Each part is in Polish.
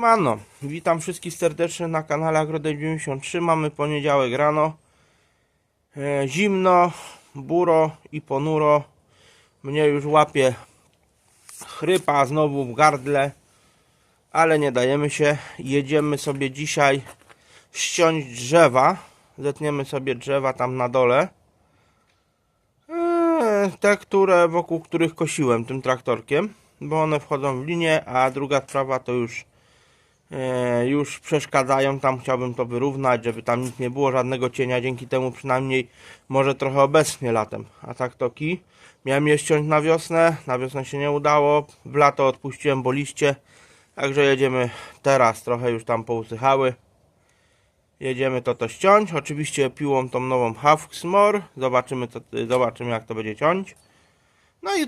Mano, witam wszystkich serdecznie na kanale Agrodem93. Mamy poniedziałek rano. E, zimno, buro i ponuro. Mnie już łapie chrypa znowu w gardle, ale nie dajemy się. Jedziemy sobie dzisiaj ściąć drzewa. Zetniemy sobie drzewa tam na dole. E, te, które wokół których kosiłem tym traktorkiem, bo one wchodzą w linię, a druga sprawa to już już przeszkadzają, tam chciałbym to wyrównać, żeby tam nic nie było, żadnego cienia, dzięki temu przynajmniej może trochę obecnie latem, a tak to ki. Miałem je ściąć na wiosnę, na wiosnę się nie udało, w lato odpuściłem, bo liście, także jedziemy teraz, trochę już tam pousychały. Jedziemy to to ściąć, oczywiście piłą tą nową Hawksmore, zobaczymy, co, zobaczymy jak to będzie ciąć. No i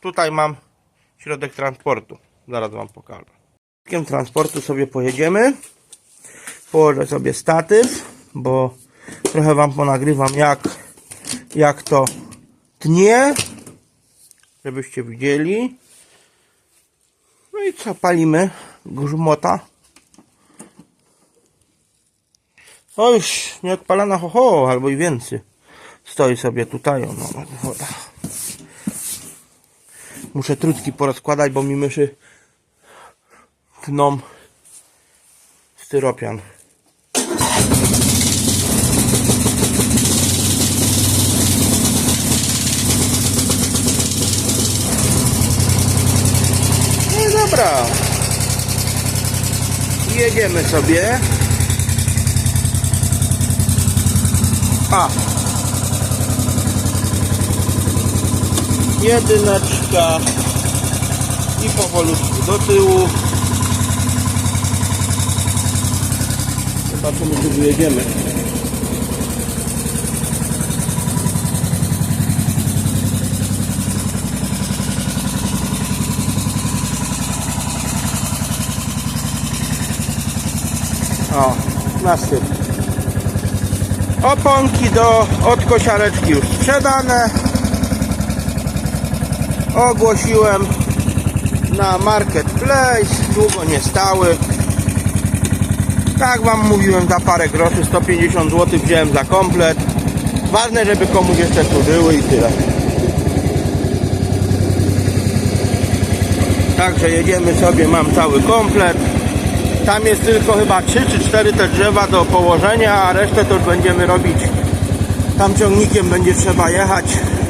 tutaj mam środek transportu, zaraz wam pokażę. Transportu sobie pojedziemy. Położę sobie statyw, bo trochę wam ponagrywam jak, jak to tnie, żebyście widzieli. No i co, palimy grzmota. O już nieodpalana ho, ho albo i więcej. Stoi sobie tutaj, o, no, woda. Muszę trutki porozkładać, bo mi myszy tną styropian. No i dobra. Jedziemy sobie. A. Jedyneczka i powolutku do tyłu. Zobaczymy, czy wyjedziemy. O, nasyp. Oponki do odkosiareczki już sprzedane. Ogłosiłem na Marketplace. Długo nie stały. Tak wam mówiłem za parę groszy, 150 zł wziąłem za komplet. Ważne, żeby komuś jeszcze służyły i tyle. Także jedziemy sobie, mam cały komplet. Tam jest tylko chyba 3 czy 4 te drzewa do położenia, a resztę to już będziemy robić. Tam ciągnikiem będzie trzeba jechać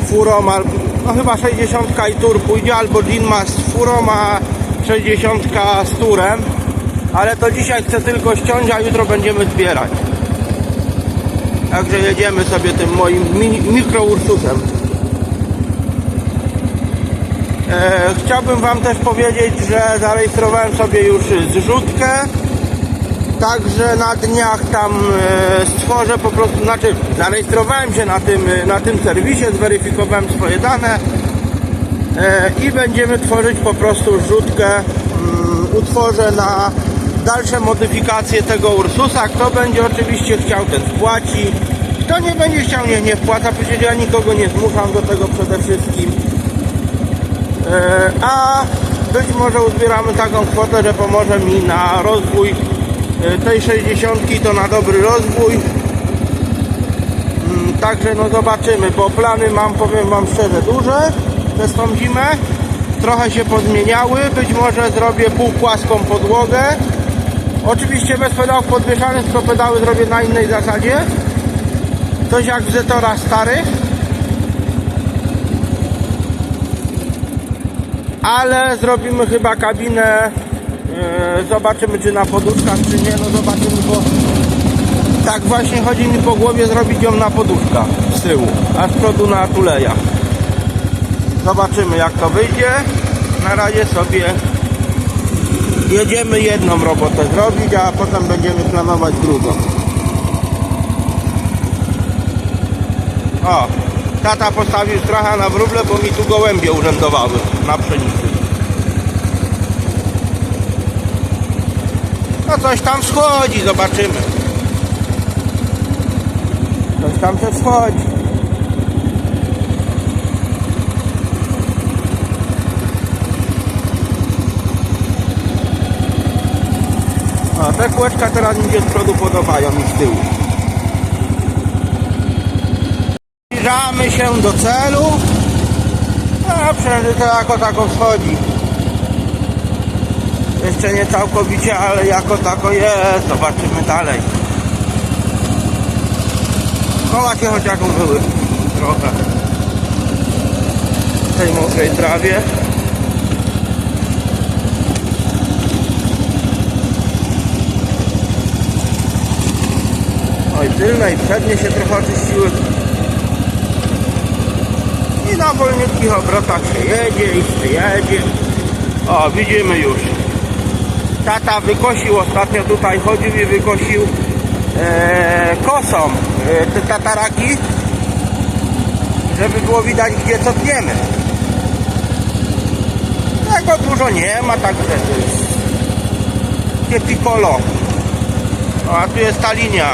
furą, albo no chyba 60 i tur pójdzie, albo Dinma z furą, a 60 z turem. Ale to dzisiaj chcę tylko ściąć, a jutro będziemy zbierać. Także jedziemy sobie tym moim mini, mikro Ursusem. E, chciałbym Wam też powiedzieć, że zarejestrowałem sobie już zrzutkę. Także na dniach tam e, stworzę po prostu, znaczy zarejestrowałem się na tym, e, na tym serwisie, zweryfikowałem swoje dane e, i będziemy tworzyć po prostu zrzutkę. Mm, utworzę na dalsze modyfikacje tego Ursusa. Kto będzie oczywiście chciał, ten wpłaci. Kto nie będzie chciał, nie, nie wpłaca. Przecież ja nikogo nie zmuszam do tego przede wszystkim. E, A być może uzbieramy taką kwotę, że pomoże mi na rozwój e, tej 60 to na dobry rozwój. Mm, Także no zobaczymy, bo plany mam, powiem wam szczerze, duże przez tą zimę. Trochę się pozmieniały, być może zrobię półpłaską podłogę. Oczywiście bez pedałów podwieszanych, tylko pedały zrobię na innej zasadzie. Coś jak w Zetora starych. ale zrobimy chyba kabinę e, zobaczymy czy na poduszkach czy nie, no zobaczymy bo tak właśnie chodzi mi po głowie zrobić ją na poduszkach z tyłu, a z przodu na tuleja zobaczymy jak to wyjdzie na razie sobie jedziemy jedną robotę zrobić, a potem będziemy planować drugą o Tata postawił stracha na wróble, bo mi tu gołębie urzędowały na pszenicy. No coś tam schodzi, zobaczymy. Coś tam też schodzi. A te kółeczka teraz mi się z przodu podobają i z tyłu. Zbliżamy się do celu. A przynajmniej to jako tako wchodzi. Jeszcze nie całkowicie, ale jako tako jest. Zobaczymy dalej. Koła się choć jaką były. Trochę. W tej mokrej trawie. Oj, tylne i przednie się trochę oczyściły. I na wolniutkich obrotach się jedzie i się jedzie. O, widzimy już. Tata wykosił ostatnio tutaj, chodził i wykosił e, kosą e, te tataraki, żeby było widać gdzie co tniemy. Tego dużo nie ma, także to jest piccolo. O, a tu jest ta linia.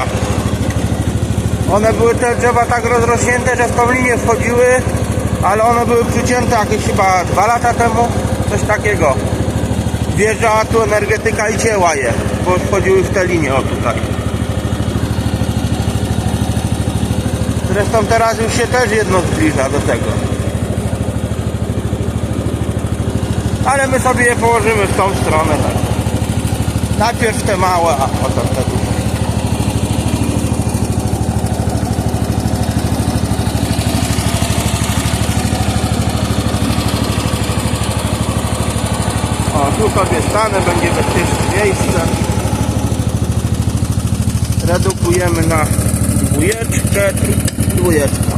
One były te drzewa tak rozrośnięte, że w tą linię wchodziły, ale one były przycięte jakieś chyba dwa lata temu, coś takiego. Wjeżdżała tu energetyka i cięła je, bo wchodziły w te linie, o tutaj. Zresztą teraz już się też jedno zbliża do tego. Ale my sobie je położymy w tą stronę. Tak. Najpierw te małe, a potem te duże. O, tu sobie stanę, będzie bezpieczne miejsce. Redukujemy na dwójeczkę, dwójeczka.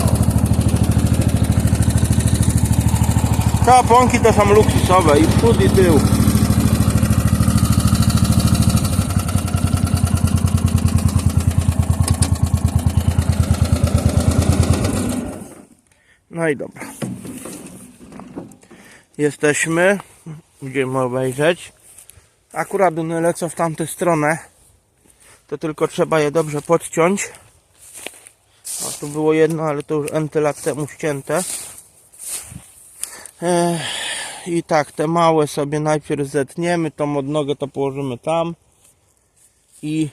Te oponki to są luksusowe i przód i tył. No i dobra. Jesteśmy. Będziemy obejrzeć. Akurat one lecą w tamtą stronę. To tylko trzeba je dobrze podciąć. O, tu było jedno, ale to już enty lat temu ścięte. I tak, te małe sobie najpierw zetniemy. Tą odnogę to położymy tam. I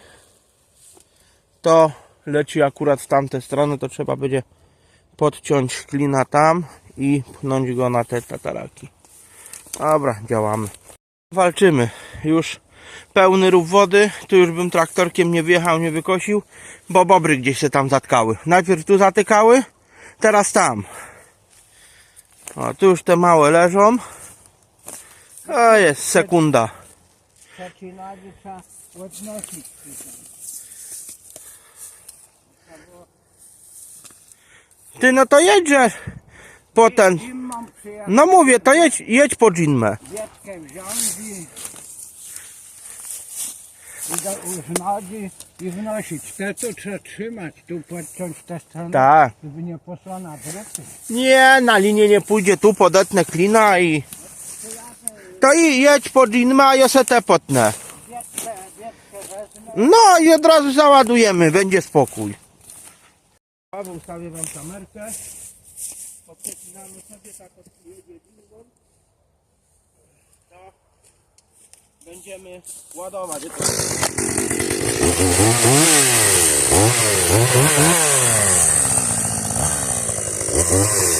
to leci akurat w tamtę stronę. To trzeba będzie podciąć klina tam i pchnąć go na te tataraki. Dobra, działamy. Walczymy. Już pełny rów wody. Tu już bym traktorkiem nie wjechał, nie wykosił, bo bobry gdzieś się tam zatkały. Najpierw tu zatykały, teraz tam. O, tu już te małe leżą. A jest sekunda. Ty no to jedźże po ten. Zimą przyjechał, No mówię, to jedź, jedź po dżinmę. wietkę wziąć i, i do uznodzi i wnosić. Te to trzeba trzymać, tu podciąć tę stronę, Tak. żeby nie poszła na wróty. Nie, na linię nie pójdzie, tu podetnę klina i... To i jedź po dżinmę, a ja se te potnę. Wezmę. No i od razu załadujemy, będzie spokój. Paweł, ustawię wam kamerkę mamy sobie taką jedzinką. To będziemy ładować. Thank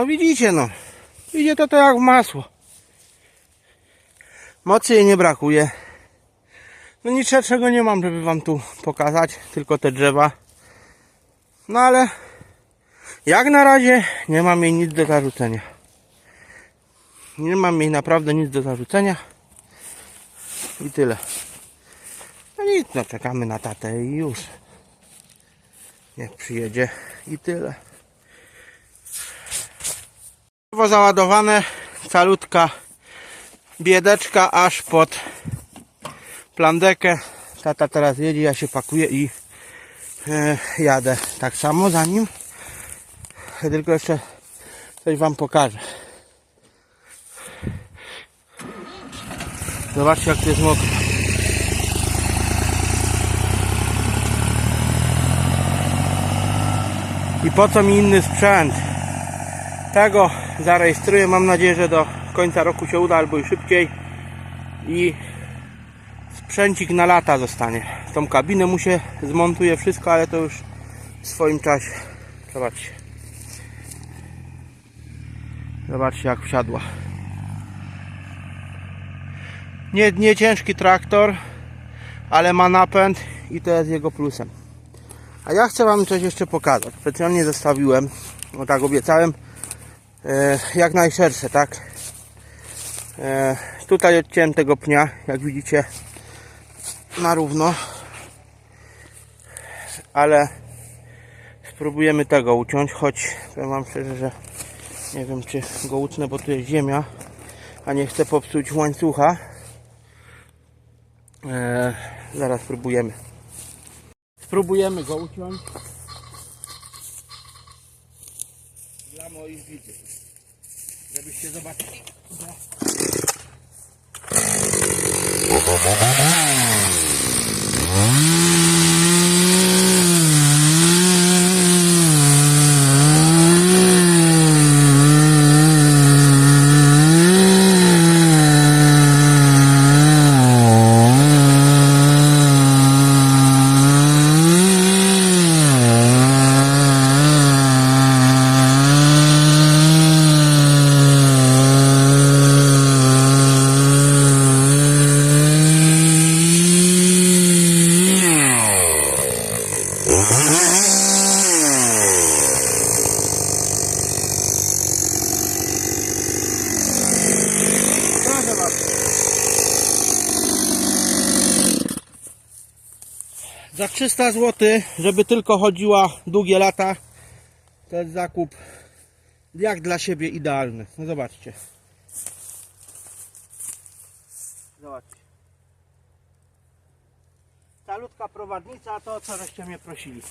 no widzicie no. Idzie to jak w masło. Mocy jej nie brakuje. No nic czego nie mam, żeby wam tu pokazać. Tylko te drzewa. No ale jak na razie nie mam jej nic do zarzucenia. Nie mam jej naprawdę nic do zarzucenia. I tyle. No nic, no czekamy na tatę i już. Niech przyjedzie i tyle. Nowo załadowane, calutka biedeczka aż pod plandekę. Tata teraz jedzie, ja się pakuję i e, jadę tak samo za nim. Tylko jeszcze coś wam pokażę. Zobaczcie jak to jest mokro. I po co mi inny sprzęt? Tego zarejestruję. Mam nadzieję, że do końca roku się uda albo i szybciej. I sprzęcik na lata zostanie. Tą kabinę mu się zmontuje wszystko, ale to już w swoim czasie. Zobaczcie. Zobaczcie jak wsiadła. Nie, nie ciężki traktor, ale ma napęd i to jest jego plusem. A ja chcę Wam coś jeszcze pokazać. Specjalnie zostawiłem, no tak obiecałem, jak najszersze, tak? E, tutaj odciąłem tego pnia, jak widzicie, na równo. Ale spróbujemy tego uciąć, choć powiem Wam szczerze, że nie wiem czy go utnę, bo tu jest ziemia, a nie chcę popsuć łańcucha. E, zaraz spróbujemy. Spróbujemy go uciąć. Dla moich widzów. Żebyście zobaczyli. 300 zł, żeby tylko chodziła długie lata, to jest zakup jak dla siebie idealny. No zobaczcie. Zobaczcie. Calutka prowadnica, to co żeście mnie prosili.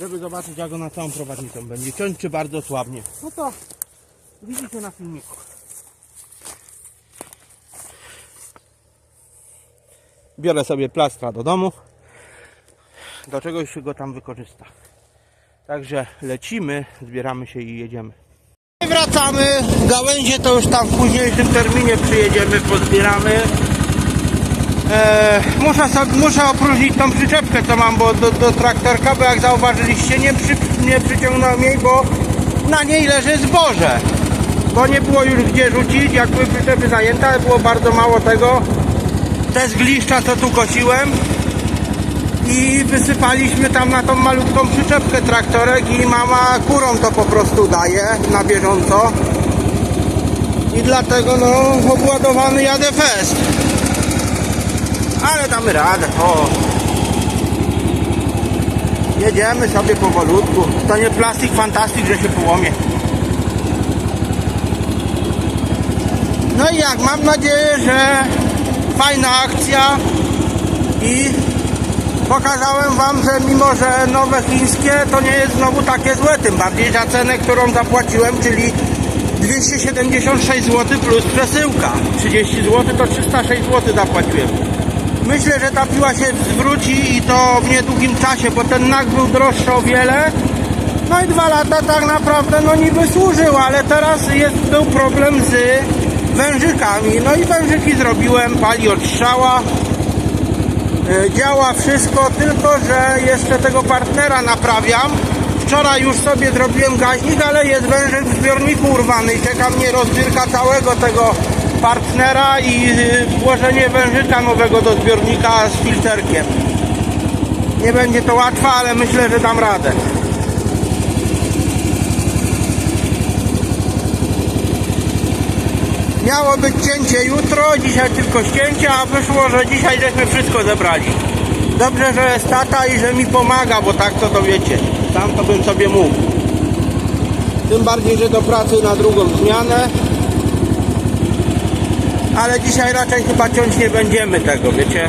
Żeby zobaczyć jak ona całą prowadnicą będzie ciąć, czy bardzo słabnie. No to widzicie na filmiku. biorę sobie plastra do domu do czegoś się go tam wykorzysta. Także lecimy zbieramy się i jedziemy. Wracamy. Gałęzie to już tam w późniejszym terminie przyjedziemy pozbieramy. E, muszę, muszę opróżnić tą przyczepkę co mam bo do, do traktorka bo jak zauważyliście nie, przy, nie przyciągnąłem jej bo na niej leży zboże. Bo nie było już gdzie rzucić jak były przyczepy zajęte ale było bardzo mało tego. Te zgliszcza co tu kosiłem i wysypaliśmy tam na tą malutką przyczepkę traktorek i mama kurą to po prostu daje na bieżąco. I dlatego no obładowany jadę fest. Ale damy radę. O. Jedziemy sobie powolutku. To nie plastik fantastik, że się połomie. No i jak, mam nadzieję, że fajna akcja i pokazałem wam, że mimo, że nowe chińskie to nie jest znowu takie złe, tym bardziej za cenę, którą zapłaciłem, czyli 276 zł plus przesyłka. 30 zł to 306 zł zapłaciłem. Myślę, że ta piła się zwróci i to w niedługim czasie, bo ten NAK był droższy o wiele. No i dwa lata tak naprawdę no niby służył, ale teraz jest, był problem z wężykami. No i wężyki zrobiłem, pali od strzała. E, Działa wszystko, tylko że jeszcze tego partnera naprawiam. Wczoraj już sobie zrobiłem gaźnik, ale jest wężyk w zbiorniku urwany i czeka mnie rozbiórka całego tego partnera i y, włożenie wężyka nowego do zbiornika z filterkiem. Nie będzie to łatwe, ale myślę, że dam radę. Miało być cięcie jutro, dzisiaj tylko ścięcie, a wyszło, że dzisiaj żeśmy wszystko zebrali. Dobrze, że jest tata i że mi pomaga, bo tak to to wiecie. Sam to bym sobie mógł. Tym bardziej, że do pracy na drugą zmianę. Ale dzisiaj raczej chyba ciąć nie będziemy tego, wiecie.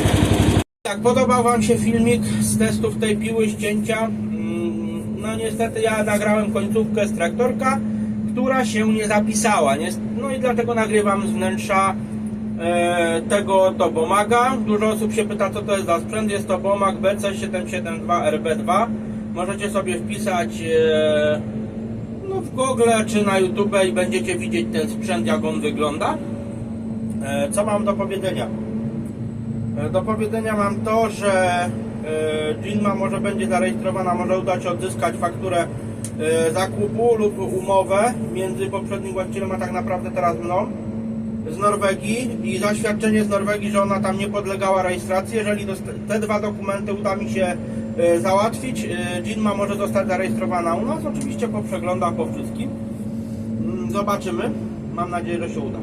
Jak podobał Wam się filmik z testów tej piły ścięcia? Mm, No niestety ja nagrałem końcówkę z traktorka, która się nie zapisała. Nies- No i dlatego nagrywam z wnętrza e, tego to Bomaga. Dużo osób się pyta co to jest za sprzęt. Jest to Bomag BC772RB2. Możecie sobie wpisać e, no, w Google czy na YouTube i będziecie widzieć ten sprzęt jak on wygląda. E, co mam do powiedzenia? E, Do powiedzenia mam to, że e, Gilma może będzie zarejestrowana, może uda się odzyskać fakturę zakupu lub umowę między poprzednim właścicielem a tak naprawdę teraz mną z Norwegii i zaświadczenie z Norwegii, że ona tam nie podlegała rejestracji. Jeżeli te dwa dokumenty uda mi się e, załatwić, e, Gilma może zostać zarejestrowana u nas, oczywiście po przeglądach, po wszystkim. Mm, Zobaczymy. Mam nadzieję, że się uda.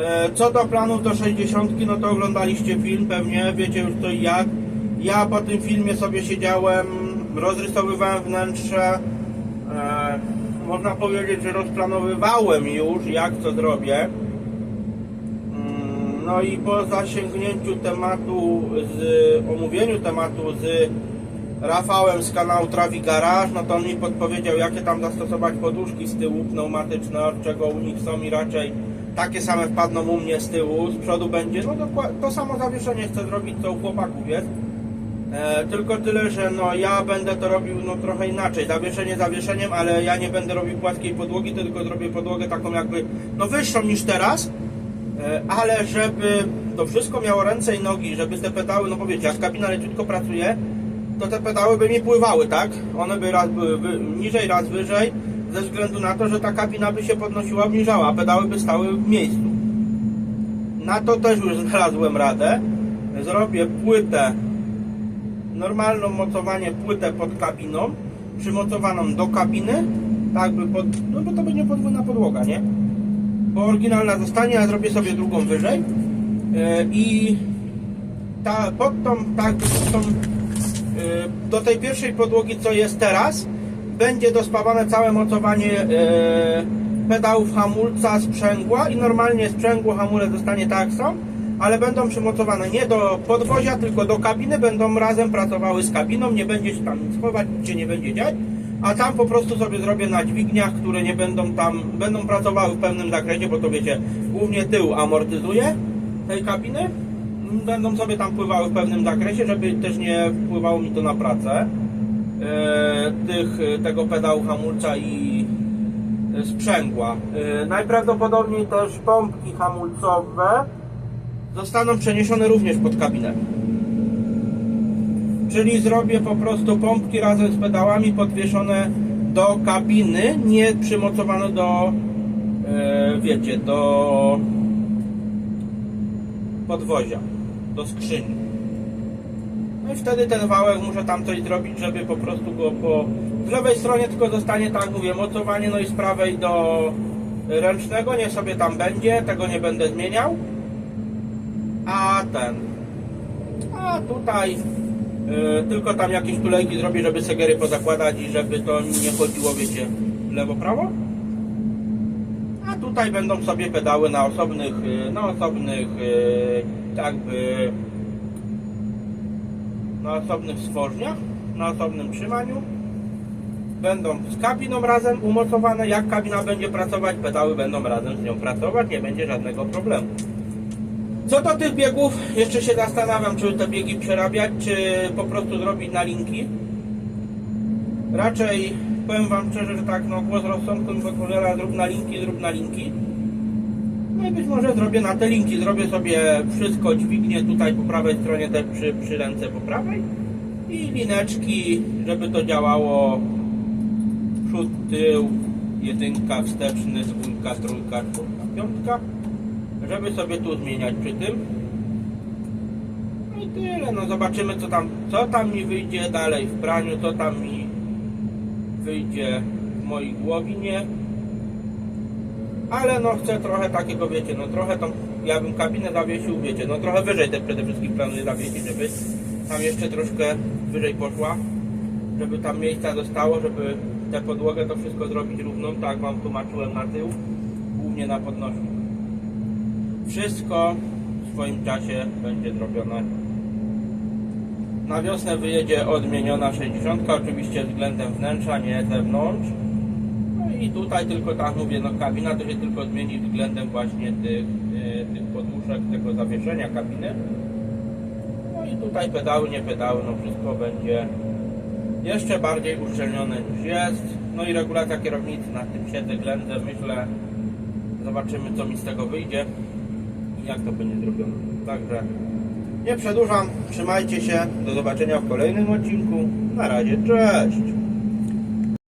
E, Co do planów do 60, no to oglądaliście film pewnie, wiecie już to i jak. Ja po tym filmie sobie siedziałem, rozrysowywałem wnętrze. E, można powiedzieć, że rozplanowywałem już jak co zrobię. Mm, No i po zasięgnięciu tematu, z omówieniu tematu z Rafałem z kanału Trawi Garage, no to on mi podpowiedział jakie tam zastosować poduszki z tyłu pneumatyczne, od czego u nich są i raczej takie same wpadną u mnie z tyłu, z przodu będzie, no dokła- to samo zawieszenie chcę zrobić co u chłopaków jest. E, tylko tyle, że no ja będę to robił no trochę inaczej. Zawieszenie zawieszeniem, ale ja nie będę robił płaskiej podłogi, tylko zrobię podłogę taką jakby no wyższą niż teraz. E, ale żeby to wszystko miało ręce i nogi, żeby te pedały, no powiecie, jak kabina leciutko pracuje, to te pedały by mi pływały, tak? One by raz były wy, niżej, raz wyżej, ze względu na to, że ta kabina by się podnosiła, obniżała, a pedały by stały w miejscu. Na to też już znalazłem radę. Zrobię płytę, normalną mocowanie płytę pod kabiną, przymocowaną do kabiny, tak by pod, no bo to będzie podwójna podłoga, nie? Bo oryginalna zostanie, a zrobię sobie drugą wyżej E, i ta, pod tą, tak, pod tą, e, do tej pierwszej podłogi, co jest teraz, będzie dospawane całe mocowanie e, pedałów hamulca, sprzęgła i normalnie sprzęgło, hamulec zostanie tak są, ale będą przymocowane nie do podwozia, tylko do kabiny, będą razem pracowały z kabiną, nie będzie się tam nic chować, się nie będzie dziać, a tam po prostu sobie zrobię na dźwigniach, które nie będą tam, będą pracowały w pewnym zakresie, bo to wiecie, głównie tył amortyzuje tej kabiny, będą sobie tam pływały w pewnym zakresie, żeby też nie wpływało mi to na pracę e, tych, tego pedału hamulca i e, sprzęgła. E, najprawdopodobniej też pompki hamulcowe zostaną przeniesione również pod kabinę. Czyli zrobię po prostu pompki razem z pedałami podwieszone do kabiny, nie przymocowane do, e, wiecie, do podwozia, do skrzyni. No i wtedy ten wałek muszę tam coś zrobić, żeby po prostu go po... Z lewej stronie tylko zostanie, tak mówię, mocowanie, no i z prawej do ręcznego, niech sobie tam będzie, tego nie będę zmieniał. A ten... A tutaj... y, tylko tam jakieś tulejki zrobię, żeby segery pozakładać i żeby to nie chodziło, wiecie, lewo-prawo. A tutaj będą sobie pedały na osobnych, y, na osobnych y, jakby na osobnych stworzniach, na osobnym trzymaniu. Będą z kabiną razem umocowane. Jak kabina będzie pracować, pedały będą razem z nią pracować, nie będzie żadnego problemu. Co do tych biegów, jeszcze się zastanawiam, czy te biegi przerabiać, czy po prostu zrobić na linki. Raczej powiem Wam szczerze, że tak, no głos rozsądku podpowiada, zrób na linki, zrób na linki. No i być może zrobię na te linki, zrobię sobie wszystko, dźwignię tutaj po prawej stronie, te przy, przy ręce po prawej i lineczki, żeby to działało przód, tył, jedynka, wsteczny, dwójka, trójka, czwórka, piątka, żeby sobie tu zmieniać przy tym. No i tyle, no zobaczymy co tam, co tam mi wyjdzie dalej w praniu, co tam mi wyjdzie w mojej głowinie. Ale no chcę trochę takiego, wiecie, no trochę tą, ja bym kabinę zawiesił, wiecie, no trochę wyżej te przede wszystkim planuję zawiesić, żeby tam jeszcze troszkę wyżej poszła, żeby tam miejsca zostało, żeby tę podłogę to wszystko zrobić równą, tak jak wam tłumaczyłem na tył, głównie na podnośnik. Wszystko w swoim czasie będzie zrobione. Na wiosnę wyjedzie odmieniona 60, oczywiście względem wnętrza, nie zewnątrz. No i tutaj tylko tak mówię, no kabina to się tylko zmieni względem właśnie tych, e, tych podłużek, tego zawieszenia kabiny. No i tutaj pedały, nie pedały, no wszystko będzie jeszcze bardziej uszczelnione niż jest. No i regulacja kierownicy, na tym siedzę, ględzę, myślę, zobaczymy co mi z tego wyjdzie jak to będzie zrobione. Także nie przedłużam, trzymajcie się, do zobaczenia w kolejnym odcinku. Na razie, cześć!